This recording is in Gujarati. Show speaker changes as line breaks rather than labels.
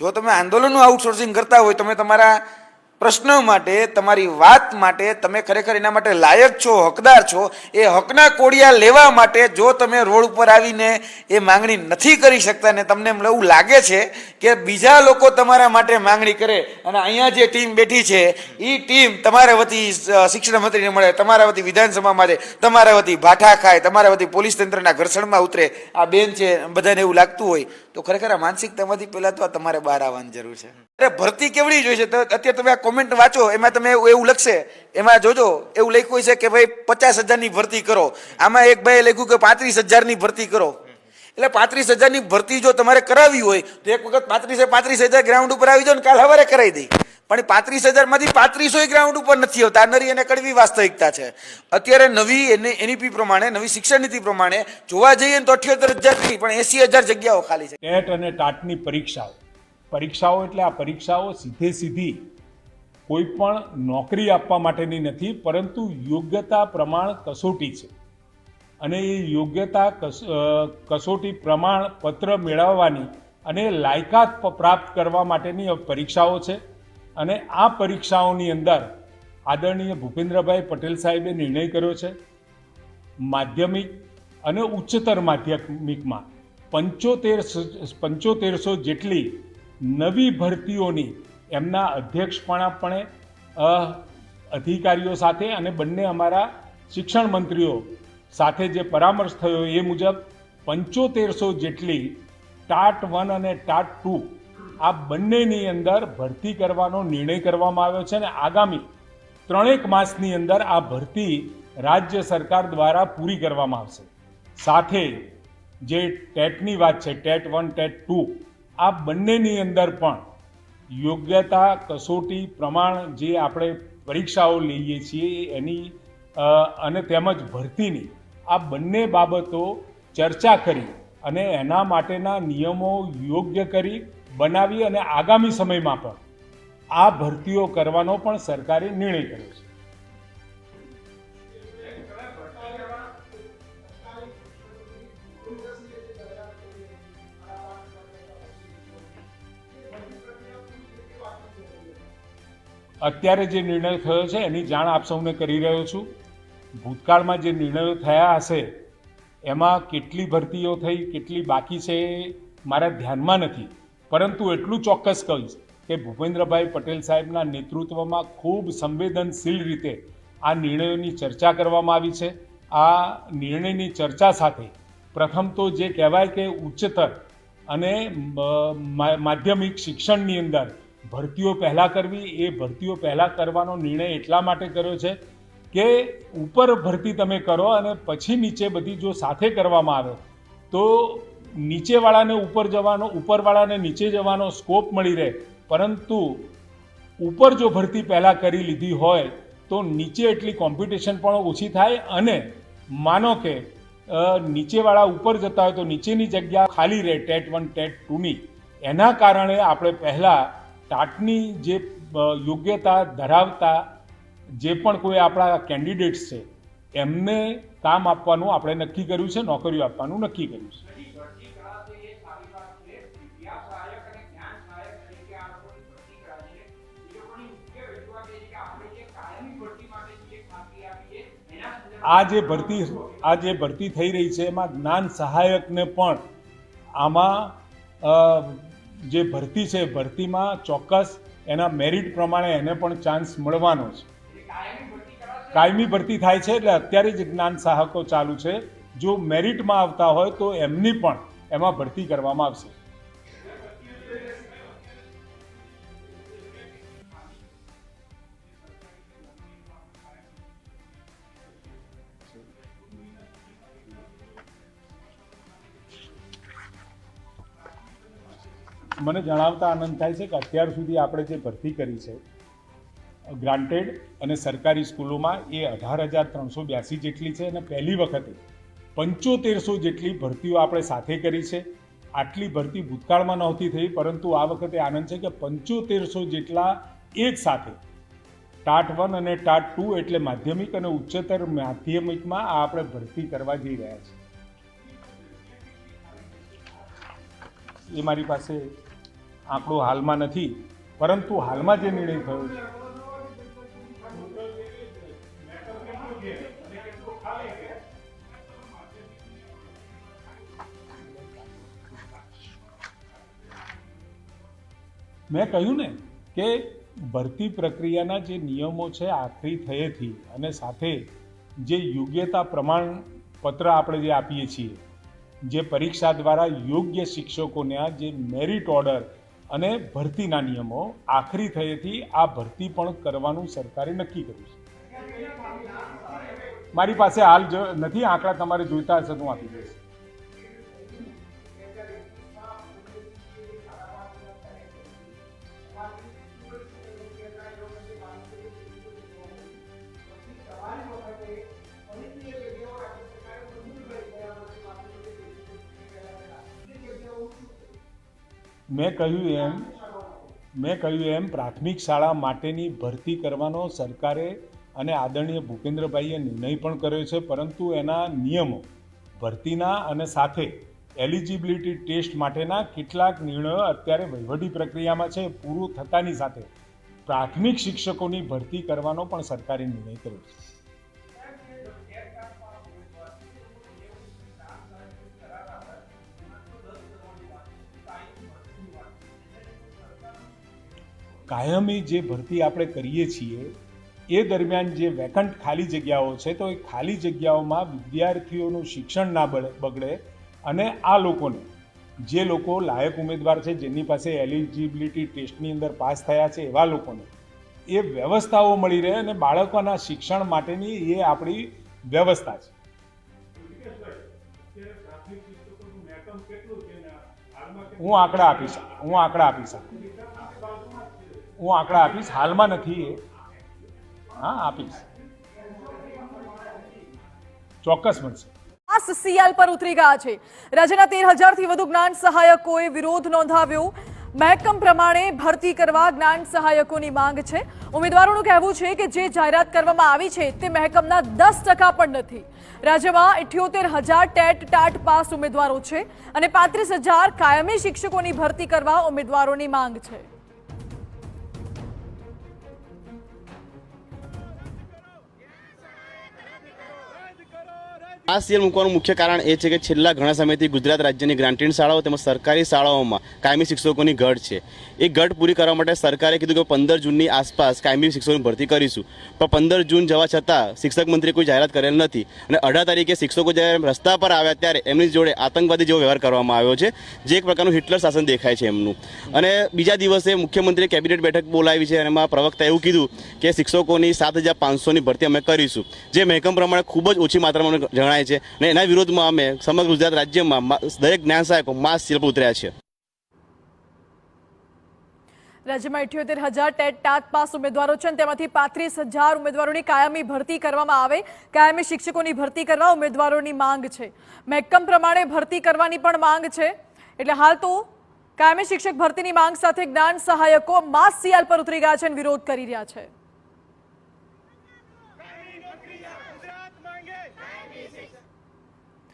જો તમે આંદોલનનું આઉટસોર્સિંગ કરતા હોય, તમે તમારા પ્રશ્નો માટે, તમારી વાત માટે, તમે ખરેખર એના માટે લાયક છો, હકદાર છો, એ હકના કોડિયા લેવા માટે જો તમે રોડ ઉપર આવીને એ માંગણી નથી કરી શકતા ને તમને એવું લાગે છે કે બીજા લોકો તમારા માટે માંગણી કરે અને અહીંયા જે ટીમ બેઠી છે એ ટીમ તમારા વતી શિક્ષણ મંત્રીને મળે, તમારા વતી વિધાનસભામાં જાય, તમારા વતી ભાઠા ખાય, તમારા વતી પોલીસ તંત્રના ઘર્ષણમાં ઉતરે, આ બેન છે, બધાને એવું લાગતું હોય તો ખરેખર આ માનસિકતામાંથી પહેલાં તો આ તમારે બહાર આવવાની જરૂર છે. અરે ભરતી કેવડી જોઈશે તો અત્યારે તમે આ કોમેન્ટ વાંચો, એમાં તમે એવું લખશે. એમાં જોજો, એવું લખ્યું છે કે ભાઈ પચાસ હજારની ભરતી કરો. આમાં એક ભાઈએ લખ્યું કે પાંત્રીસ હજારની ભરતી કરો. એટલે પાંત્રીસ હજારની ભરતી જો તમારે કરાવવી હોય, તો એક વખત પાંત્રીસે પાંત્રીસ હજાર ગ્રાઉન્ડ ઉપર આવી જાઓ ને કાલ સવારે કરાવી દઈ પણ પાંત્રીસ હજારમાંથી પાંત્રીસો ગ્રાઉન્ડ ઉપર નથી આવતા. નરી અને કડવી વાસ્તવિકતા છે. અત્યારે નવી એની એનઈપી પ્રમાણે, નવી શિક્ષણ નીતિ પ્રમાણે જોવા જઈએ તો અઠ્યોતેર હજાર નહીં, પણ એસી હજાર જગ્યાઓ ખાલી છે.
ટેટ અને ટાટની પરીક્ષાઓ. પરીક્ષાઓ એટલે આ પરીક્ષાઓ સીધે સીધી કોઈ પણ નોકરી આપવા માટેની નથી, પરંતુ યોગ્યતા પ્રમાણ કસોટી છે. અને એ યોગ્યતા કસોટી પ્રમાણ પત્ર મેળવવાની અને લાયકાત પ્રાપ્ત કરવા માટેની પરીક્ષાઓ છે. અને આ પરીક્ષાઓની અંદર આદરણીય ભૂપેન્દ્રભાઈ પટેલ સાહેબે નિર્ણય કર્યો છે, માધ્યમિક અને ઉચ્ચતર માધ્યમિકમાં પંચોતેર પંચોતેરસો જેટલી નવી ભરતીઓની એમના અધ્યક્ષપણાપણે અધિકારીઓ સાથે અને બંને અમારા શિક્ષણ મંત્રીઓ સાથે જે પરામર્શ થયો એ મુજબ પંચોતેરસો જેટલી ટાટ વન અને ટાટ ટુ આ બંનેની અંદર ભરતી કરવાનો નિર્ણય કરવામાં આવ્યો છે અને આગામી ત્રણેક માસની અંદર આ ભરતી રાજ્ય સરકાર દ્વારા પૂરી કરવામાં આવશે. સાથે જે ટેટની વાત છે, ટેટ વન, ટેટ ટુ, આ બંનેની અંદર પણ યોગ્યતા, કસોટી, પ્રમાણ જે આપણે પરીક્ષાઓ લઈએ છીએ એની અને તેમજ ભરતીની આ બંને બાબતો ચર્ચા કરી અને એના માટેના નિયમો યોગ્ય કરી બનાવી અને આગામી સમયમાં પણ આ ભરતીઓ કરવાનો પણ સરકારે નિર્ણય કર્યો છે. અત્યારે જે નિર્ણય થયો છે, એની જાણ આપ સૌને કરી રહ્યો છું. ભૂતકાળમાં જે નિર્ણયો થયા હશે, એમાં કેટલી ભરતીઓ થઈ, કેટલી બાકી છે, મારા ધ્યાનમાં નથી. પરંતુ એટલું ચોક્કસ કહીશ કે ભૂપેન્દ્રભાઈ પટેલ સાહેબના નેતૃત્વમાં ખૂબ સંવેદનશીલ રીતે આ નિર્ણયોની ચર્ચા કરવામાં આવી છે. આ નિર્ણયની ચર્ચા સાથે પ્રથમ તો જે કહેવાય કે ઉચ્ચતર અને માધ્યમિક શિક્ષણની અંદર ભરતીઓ પહેલાં કરવી, એ ભરતીઓ પહેલાં કરવાનો નિર્ણય એટલા માટે કર્યો છે કે ઉપર ભરતી તમે કરો અને પછી નીચે બધી જો સાથે કરવામાં આવે તો નીચેવાળાને ઉપર જવાનો, ઉપરવાળાને નીચે જવાનો સ્કોપ મળી રહે. પરંતુ ઉપર જો ભરતી પહેલાં કરી લીધી હોય, તો નીચે એટલી કોમ્પિટિશન પણ ઓછી થાય અને માનો કે નીચેવાળા ઉપર જતા હોય તો નીચેની જગ્યા ખાલી રહે ટેટ વન, ટેટ ટુની. એના કારણે આપણે પહેલાં ટાટની જે યોગ્યતા ધરાવતા જે પણ કોઈ આપણા કેન્ડિડેટ્સ છે, એમને કામ આપવાનું આપણે નક્કી કર્યું છે, નોકરીઓ આપવાનું નક્કી કર્યું છે.
આ જે ભરતી,
આ જે ભરતી થઈ રહી છે, એમાં જ્ઞાન સહાયકને પણ આમાં જે ભરતી છે, ભરતીમાં ચોક્કસ એના મેરિટ પ્રમાણે એને પણ ચાન્સ મળવાનો છે.
કાયમી ભરતી
થાય છે એટલે અત્યારે જ જ્ઞાન સહાયકો ચાલુ છે. જો મેરિટમાં આવતા હોય તો એમની પણ એમાં ભરતી કરવામાં આવશે. મને જણાવતા આનંદ થાય છે કે અત્યાર સુધી આપણે જે ભરતી કરી છે, ગ્રાન્ટેડ અને સરકારી સ્કૂલોમાં એ અઢાર હજાર ત્રણસો બ્યાસી જેટલી છે અને પહેલી વખતે પંચોતેરસો જેટલી ભરતીઓ આપણે સાથે કરી છે. આટલી ભરતી ભૂતકાળમાં નહોતી થઈ, પરંતુ આ વખતે આનંદ છે કે પંચોતેરસો જેટલા એક સાથે ટાટ વન અને ટાટ ટુ એટલે માધ્યમિક અને ઉચ્ચતર માધ્યમિકમાં આ આપણે ભરતી કરવા જઈ રહ્યા છીએ. એ મારી પાસે આંકડો હાલમાં નથી, પરંતુ હાલમાં જે નિર્ણય થયો છે. મેં કહ્યું ને કે ભરતી પ્રક્રિયાના જે નિયમો છે આખરી થયેથી અને સાથે જે યોગ્યતા પ્રમાણપત્ર આપણે જે આપીએ છીએ, જે પરીક્ષા દ્વારા યોગ્ય શિક્ષકોના જે મેરિટ ઓર્ડર અને ભરતીના નિયમો આખરી થયેથી આ ભરતી પણ કરવાનું સરકારે નક્કી કર્યું છે. મારી પાસે હાલ નથી, આંકડા તમારે જોઈતા હશે હું આપી દઈશ. મેં કહ્યું એમ, મેં કહ્યું એમ, પ્રાથમિક શાળા માટેની ભરતી કરવાનો સરકારે અને આદરણીય ભૂપેન્દ્રભાઈએ નિર્ણય પણ કર્યો છે, પરંતુ એના નિયમો, ભરતીના અને સાથે એલિજિબિલિટી ટેસ્ટ માટેના કેટલાક નિર્ણયો અત્યારે વહીવટી પ્રક્રિયામાં છે, પૂરું થતાની સાથે પ્રાથમિક શિક્ષકોની ભરતી કરવાનો પણ સરકારે નિર્ણય કર્યો છે. કાયમી જે ભરતી આપણે કરીએ છીએ, એ દરમિયાન જે વેકન્ટ ખાલી જગ્યાઓ છે, તો એ ખાલી જગ્યાઓમાં વિદ્યાર્થીઓનું શિક્ષણ ના બગડે અને આ લોકોને, જે લોકો લાયક ઉમેદવાર છે, જેની પાસે એલિજિબિલિટી ટેસ્ટની અંદર પાસ થયા છે, એવા લોકોને, એ વ્યવસ્થાઓ મળી રહે અને બાળકોના શિક્ષણ માટેની એ આપણી વ્યવસ્થા છે. હું આંકડા આપી શકું, હું આંકડા આપીશ હું આંકડા આપીશ, હાલમાં નથી એ. હા, આપીશ. ચોક્કસ મળશે.
આ સીસીએલ પર ઉતરી ગયા છે. રાજ્યના તેર હજારથી વધુ જ્ઞાન સહાયકોએ વિરોધ નોંધાવ્યો. મહેકમ પ્રમાણે ભરતી કરવા જ્ઞાન સહાયકોની માંગ છે. ઉમેદવારોનું કહેવું છે કે જે જાહેરાત કરવામાં આવી છે તે મહેકમના દસ ટકા પણ નથી. રાજ્યમાં ઇઠ્યોતેર હજાર ટેટ ટાટ પાસ ઉમેદવારો છે અને પાંત્રીસ હજાર કાયમી શિક્ષકોની ભરતી કરવા ઉમેદવારોની માંગ છે.
આ સીએલ મૂકવાનું મુખ્ય કારણ એ છે કે છેલ્લા ઘણા સમયથી ગુજરાત રાજ્યની ગ્રાન્ટેડ શાળાઓ તેમજ સરકારી શાળાઓમાં કાયમી શિક્ષકોની ઘટ છે. એ ઘટ પૂરી કરવા માટે સરકારે કીધું કે પંદર જૂનની આસપાસ કાયમી શિક્ષકોની ભરતી કરીશું. પણ પંદર જૂન જવા છતાં શિક્ષક મંત્રીએ કોઈ જાહેરાત કરેલ નથી અને અઢાર તારીખે શિક્ષકો જ્યારે રસ્તા પર આવ્યા ત્યારે એમની જોડે આતંકવાદી જેવો વ્યવહાર કરવામાં આવ્યો છે, જે એક પ્રકારનું હિટલર શાસન દેખાય છે એમનું. અને બીજા દિવસે મુખ્યમંત્રીએ કેબિનેટ બેઠક બોલાવી છે અને એમાં પ્રવક્તા એવું કીધું કે શિક્ષકોની સાત હજાર પાંચસોની ભરતી અમે કરીશું. જે મહેકમ પ્રમાણે ખૂબ જ ઓછી માત્રામાં અમને જણાય છે અને એના વિરોધમાં અમે સમગ્ર ગુજરાત રાજ્યમાં દરેક જ્ઞાન સહાયકો માસ શિલ્પ ઉતર્યા છે.
રાજ્યમાં ઇઠ્યોતેર હજાર ટેટ ટાટ પાસ ઉમેદવારો છે તેમાંથી પાંત્રીસ હજાર ઉમેદવારોની કાયમી ભરતી કરવામાં આવે. કાયમી શિક્ષકોની ભરતી કરવા ઉમેદવારોની માંગ છે. મહેકમ પ્રમાણે ભરતી કરવાની પણ માંગ છે. એટલે હાલ તો કાયમી શિક્ષક ભરતીની માંગ સાથે જ્ઞાન સહાયકો માસ સિયાલ પર ઉતરી ગયા છે અને વિરોધ કરી રહ્યા છે.